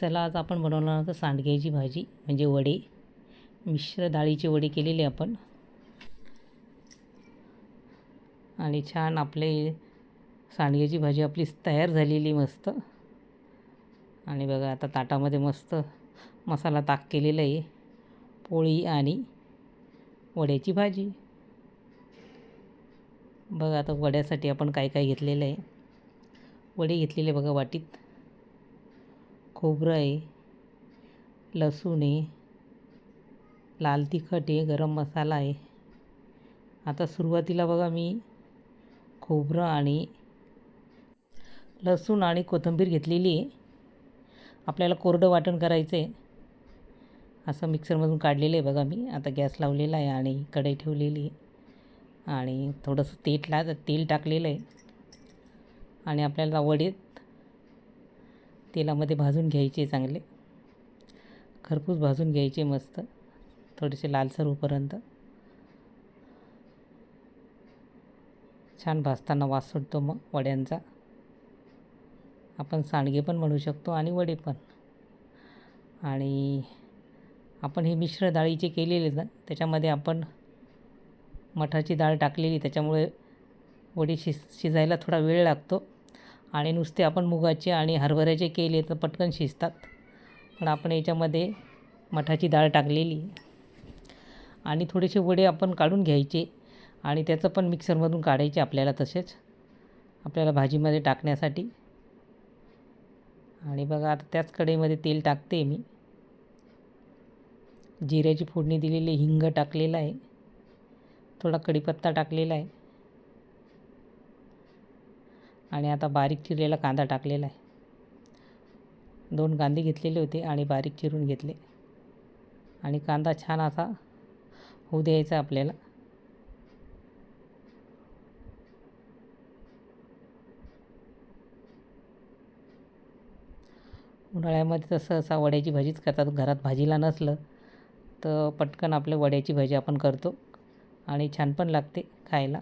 चला आज आपण बनवणार आहोत सांडग्याची भाजी म्हणजे वडे. मिश्र डाळीचे वडे केलेले आपण. आणि छान आपले सांडग्याची भाजी आपली तयार झालेली मस्त. आणि बघा आता ताटामध्ये मस्त मसाला ताक केलेला आहे. पोळी आणि वड्याची भाजी. बघा आता वड्यासाठी आपण काय काय घेतलेलं आहे. वडे घेतलेले बघा वाटीत. खोबरं आहे लसूण आहे लाल तिखट आहे गरम मसाला आहे. आता सुरुवातीला बघा मी खोबरं आणि लसूण आणि कोथिंबीर घेतलेली आहे. आपल्याला कोरडं वाटण करायचं आहे. असं मिक्सरमधून काढलेलं आहे बघा मी. आता गॅस लावलेला आहे आणि कढई ठेवलेली आहे. आणि थोडंसं तेल ला तेल टाकलेलं आहे. आणि आपल्याला वडे तेलामध्ये भाजून घ्यायचे चांगले. खरपूस भाजून घ्यायचे मस्त थोडेसे लालसर होईपर्यंत छान भाजताना वास सुटतो मग वड्यांचा. आपण सांडगे पण म्हणू शकतो आणि वडे पण. आणि आपण हे मिश्र डाळीचे केलेले ना त्याच्यामध्ये आपण मठाची डाळ टाकलेली त्याच्यामुळे वडी शिज शिजायला थोडा वेळ लागतो. आणि नुसते आपण मुगाचे आणि हरभऱ्याचे केले तर पटकन शिजतात. पण आपण याच्यामध्ये मठाची डाळ टाकलेली. आणि थोडेसे वडे आपण काढून घ्यायचे आणि त्याचं पण मिक्सरमधून काढायचे आपल्याला तसेच. आपल्याला भाजीमध्ये टाकण्यासाठी. आणि बघा आता त्याच कढईमध्ये तेल टाकते मी. जिऱ्याची फोडणी दिलेली हिंग टाकलेला आहे. थोडा कढीपत्ता टाकलेला आहे. आणि आता बारीक चिरलेला कांदा टाकलेला आहे. दोन कांदे घेतलेले होते आणि बारीक चिरून घेतले. आणि कांदा छान असा होऊ द्यायचा आपल्याला. उन्हाळ्यामध्ये तसं असा वड्याची भाजीच करतात. घरात भाजीला नसलं तर पटकन आपल्या वड्याची भाजी आपण करतो आणि छान पण लागते खायला.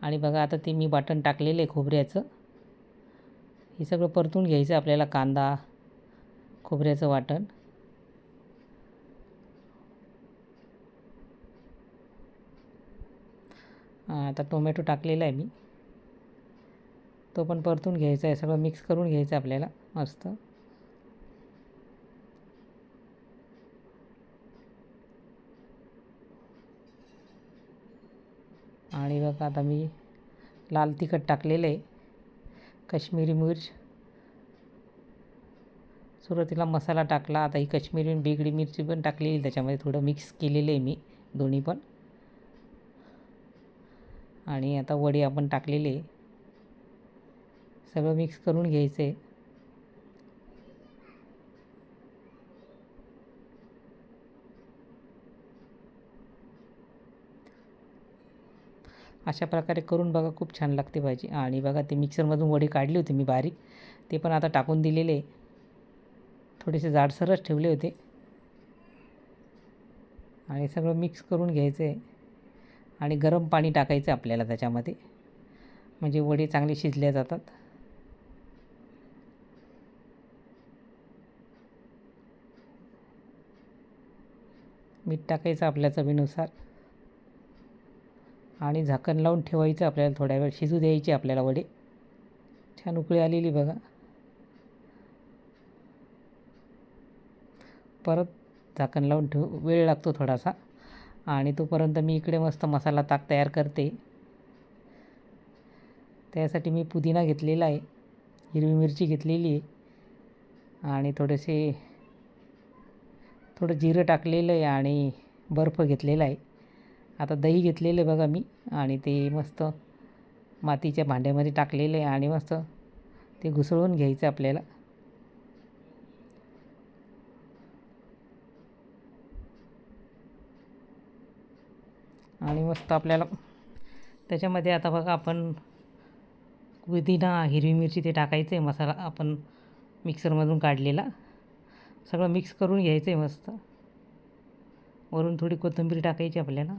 आणि बघा आता ते मी वाटण टाकलेलं आहे खोबऱ्याचं. हे सगळं परतून घ्यायचं आपल्याला कांदा खोबऱ्याचं वाटण. आता टोमॅटो टाकलेला आहे मी. तो पण परतून घ्यायचा आहे सगळं मिक्स करून घ्यायचं आपल्याला मस्त. आणि बघा आता मी लाल तिखट टाकलेलं आहे. कश्मीरी मिर्च. सुरुवातीला मसाला टाकला आता ही कश्मीरी बिगडी मिरची पण टाकलेली त्याच्यामध्ये थोडं मिक्स केलेलं आहे मी दोन्ही पण. आणि आता वडी आपण टाकलेले सगळं मिक्स करून घ्यायचं आहे. अशा प्रकारे करून बघा खूप छान लागते भाजी. आणि बघा ते मिक्सरमधून वडी काढली होती मी बारीक. ते पण आता टाकून दिलेले. थोडेसे जाडसरच ठेवले होते. आणि सगळं मिक्स करून घ्यायचं आहे आणि गरम पाणी टाकायचं आपल्याला त्याच्यामध्ये. म्हणजे वडे चांगले शिजल्या जातात. मीठ टाकायचं आपल्या चवीनुसार. आणि झाकण लावून ठेवायचं आपल्याला थोड्या वेळ शिजू द्यायची आपल्याला वडे. छान उकळी आलेली बघा. परत झाकण लावून ठेव वेळ लागतो थोडासा. आणि तोपर्यंत मी इकडे मस्त मसाला ताक तयार करते. त्यासाठी मी पुदिना घेतलेला आहे. हिरवी मिरची घेतलेली आहे. आणि थोडेसे थोडं जिरं टाकलेलं आहे आणि बर्फ घेतलेला आहे. आता दही घेतलेलं आहे बघा मी आणि ते मस्त मातीच्या भांड्यामध्ये टाकलेलं आहे आणि मस्त ते घुसळून घ्यायचं आपल्याला. आणि मस्त आपल्याला त्याच्यामध्ये आता बघा आपण पुदिना हिरवी मिरची ते टाकायचं आहे मसाला आपण मिक्सरमधून काढलेला. सगळं मिक्स करून घ्यायचं आहे मस्त. वरून थोडी कोथिंबीर टाकायची आपल्याला.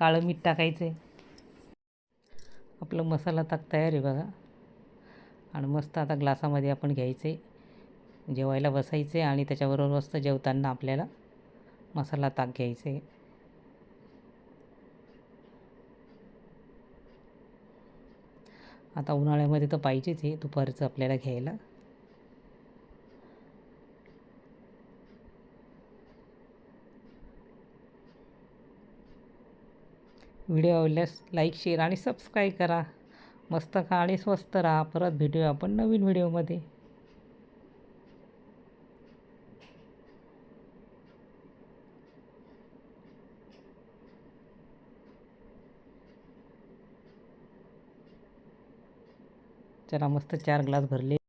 काळं मीठ टाकायचं आहे. आपलं मसाला ताक तयार आहे बघा. आणि मस्त आता ग्लासामध्ये आपण घ्यायचे जेवायला बसायचे आणि त्याच्याबरोबर मस्त जेवताना आपल्याला मसाला ताक घ्यायचे आता उन्हाळ्यामध्ये तर पाहिजेच हे दुपारचं आपल्याला घ्यायला. व्हिडिओ आवडल्यास लाईक शेअर आणि सबस्क्राईब करा. मस्त खा आणि स्वस्त राहा. परत भेटूया आपण नवीन व्हिडिओमध्ये. चला मस्त चार ग्लास भरले.